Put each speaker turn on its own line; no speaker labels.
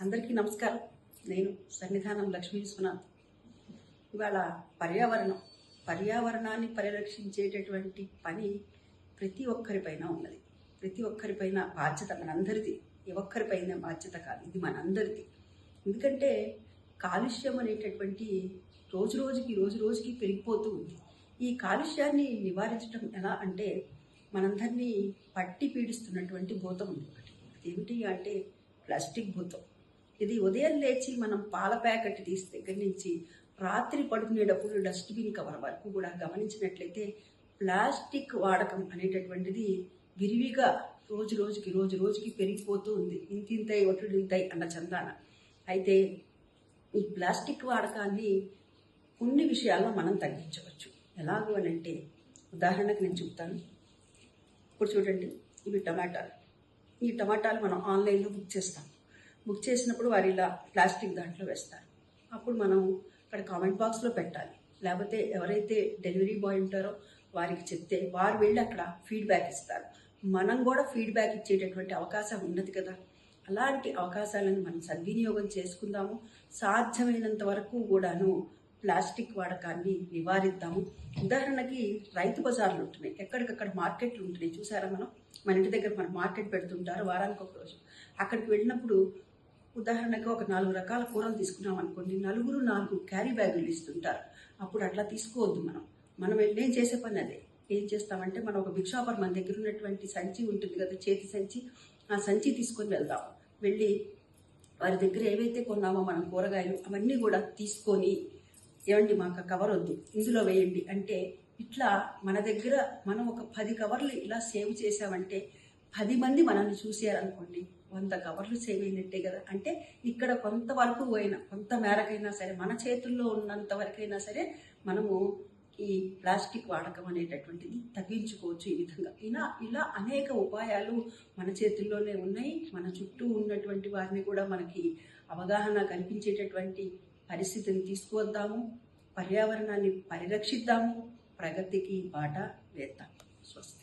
అందరికీ నమస్కారం. నేను సన్నిధానం లక్ష్మీ విశ్వనాథ్. ఇవాళ పర్యావరణం పర్యావరణాన్ని పరిరక్షించేటటువంటి పని ప్రతి ఒక్కరిపైన ఉన్నది. ప్రతి ఒక్కరిపైన బాధ్యత మనందరిది. ఏ ఒక్కరిపైన బాధ్యత కాదు ఇది మనందరిది. ఎందుకంటే కాలుష్యం అనేటటువంటి రోజు రోజుకి రోజు రోజుకి పెరిగిపోతూ ఉంది. ఈ కాలుష్యాన్ని నివారించడం ఎలా అంటే మనందరినీ పట్టి పీడిస్తున్నటువంటి భూతం ఉంది ఒకటి. అంటే ప్లాస్టిక్ భూతం. ఇది ఉదయం లేచి మనం పాల ప్యాకెట్ తీసి దగ్గర నుంచి రాత్రి పడుకునేటప్పుడు డస్ట్బిన్ కవర్ వరకు కూడా గమనించినట్లయితే ప్లాస్టిక్ వాడకం అనేటటువంటిది విరివిగా రోజు రోజుకి రోజు రోజుకి పెరిగిపోతూ ఉంది. ఇంతింతై ఒట్టుడింతై అన్న చందాన. అయితే ఈ ప్లాస్టిక్ వాడకాన్ని కొన్ని విషయాల్లో మనం తగ్గించవచ్చు. ఎలాగో అని అంటే ఉదాహరణకు నేను చెప్తాను. ఇప్పుడు చూడండి ఇవి టమాటాలు. ఈ టమాటాలు మనం ఆన్లైన్లో బుక్ చేస్తాం. బుక్ చేసినప్పుడు వారు ఇలా ప్లాస్టిక్ దాంట్లో వేస్తారు. అప్పుడు మనం అక్కడ కామెంట్ బాక్స్లో పెట్టాలి. లేకపోతే ఎవరైతే డెలివరీ బాయ్ ఉంటారో వారికి చెప్తే వారు వెళ్ళి అక్కడ ఫీడ్బ్యాక్ ఇస్తారు. మనం కూడా ఫీడ్బ్యాక్ ఇచ్చేటటువంటి అవకాశం ఉన్నది కదా. అలాంటి అవకాశాలను మనం సద్వినియోగం చేసుకుందాము. సాధ్యమైనంత వరకు కూడాను ప్లాస్టిక్ వాడకాన్ని నివారిద్దాము. ఉదాహరణకి రైతు బజార్లు ఉంటున్నాయి. ఎక్కడికక్కడ మార్కెట్లు ఉంటున్నాయి. చూసారా మనం? మన ఇంటి దగ్గర మన మార్కెట్ పెడుతుంటారు. వారానికి ఒక రోజు. అక్కడికి వెళ్ళినప్పుడు ఉదాహరణకు ఒక నాలుగు రకాల కూరలు తీసుకున్నాం అనుకోండి నలుగురు నాలుగు క్యారీ బ్యాగులు ఇస్తుంటారు. అప్పుడు అట్లా తీసుకోవద్దు మనం. మనం వెళ్ళి ఏం చేసే పని అదే. ఏం చేస్తామంటే మనం ఒక బిగ్ షాపర్ మన దగ్గర ఉన్నటువంటి సంచి ఉంటుంది కదా చేతి సంచి ఆ సంచి తీసుకొని వెళ్దాం. వెళ్ళి వారి దగ్గర ఏవైతే కొన్నామో మనం కూరగాయలు అవన్నీ కూడా తీసుకొని ఏమండి మాకు కవర్ వద్దు ఇందులో వేయండి. అంటే ఇట్లా మన దగ్గర మనం ఒక పది కవర్లు ఇలా సేవ్ చేసామంటే పది మంది మనల్ని చూసారనుకోండి వంద కవర్లు సేవ్ అయినట్టే కదా. అంటే ఇక్కడ కొంతవరకు పోయినా కొంత మేరకైనా సరే మన చేతుల్లో ఉన్నంత వరకైనా సరే మనము ఈ ప్లాస్టిక్ వాడకం అనేటటువంటిది తగ్గించుకోవచ్చు ఈ విధంగా. ఇలా ఇలా అనేక ఉపాయాలు మన చేతుల్లోనే ఉన్నాయి. మన చుట్టూ ఉన్నటువంటి వారిని కూడా మనకి అవగాహన కల్పించేటటువంటి పరిస్థితిని తీసుకువద్దాము. పర్యావరణాన్ని పరిరక్షిద్దాము. ప్రగతికి బాట వేద్దాం. స్వస్తి.